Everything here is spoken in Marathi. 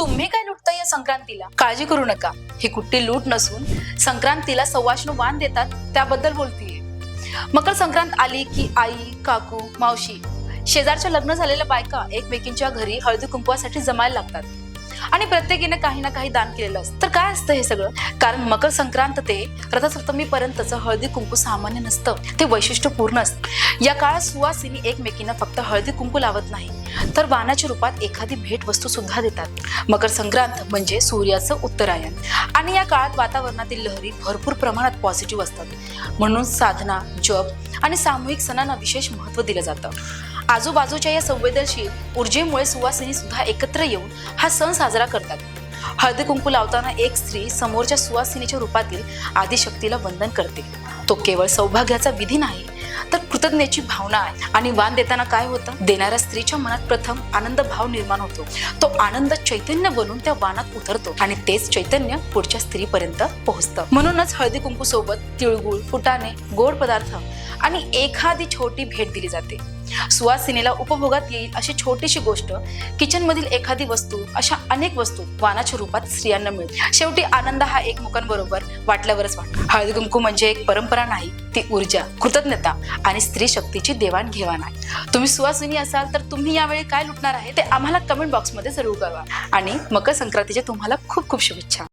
तुम्ही काय लुटता या संक्रांतीला? काळजी करू नका. ही कुठली लूट नसून संक्रांतीला सवाष्ण वाण देतात त्याबद्दल बोलतीये. मकर संक्रांत आली की आई काकू मावशी शेजारच्या लग्न झालेल्या बायका एकमेकींच्या घरी हळदी कुंकवासाठी जमायला लागतात. आणि प्रत्येकीने काही ना काही दान केलेलं असतं. तर काय असतं हे सगळं? कारण मकर संक्रांत ते रथसप्तमी पर्यंतचं हळदी कुंकू सामान्य नसतं. ते वैशिष्ट्यपूर्ण असतं. या काळात सुवासिनी एकमेकींना फक्त हळदी कुंकू लावत नाही. तर वाणाच्या रूपात एखादी भेट वस्तू सुद्धा देतात. मकर संक्रांत म्हणजे सूर्याचं उत्तरायण. आणि या काळात वातावरणातील लहरी भरपूर प्रमाणात पॉझिटिव्ह असतात. म्हणून साधना जप आणि सामूहिक सणांना विशेष महत्त्व दिलं जातं. आजूबाजूच्या या संवेदनशील ऊर्जेमुळे सुवासिनी सुद्धा एकत्र येऊन हा सण साजरा करतात. हळदी कुंकू लावताना एक स्त्री समोरच्या सुवासिनीच्या रूपातील आदिशक्तीला वंदन करते. तो केवळ सौभाग्याचा विधी नाही कृतज्ञतेची भावना आहे. आणि वाण देताना काय होतं? देणाऱ्या स्त्रीच्या मनात प्रथम आनंद भाव निर्माण होतो. तो आनंद चैतन्य बनून त्या वाणात उतरतो. आणि तेच चैतन्य पुढच्या स्त्रीपर्यंत पोहोचतं. म्हणूनच हळदी कुंकू सोबत तिळगुळ फुटाणे गोड पदार्थ आणि एखादी छोटी भेट दिली जाते. सुवासिनीला उपभोगात येईल अशी छोटीशी गोष्ट किचन मधील एखादी वस्तू अशा अनेक वस्तू वानाच्या रूपात स्त्रियांना मिळते शेवटी आनंद हा एकमेकांबरोबर वाटल्यावरच वाटतो. हळदी कुंकू म्हणजे एक परंपरा नाही ती ऊर्जा कृतज्ञता आणि स्त्री शक्तीची देवाणघेवाण आहे. तुम्ही सुवासिनी असाल तर तुम्ही यावेळी काय लुटणार आहे ते आम्हाला कमेंट बॉक्समध्ये जरूर कळवा. आणि मकर संक्रांतीच्या तुम्हाला खूप खूप शुभेच्छा.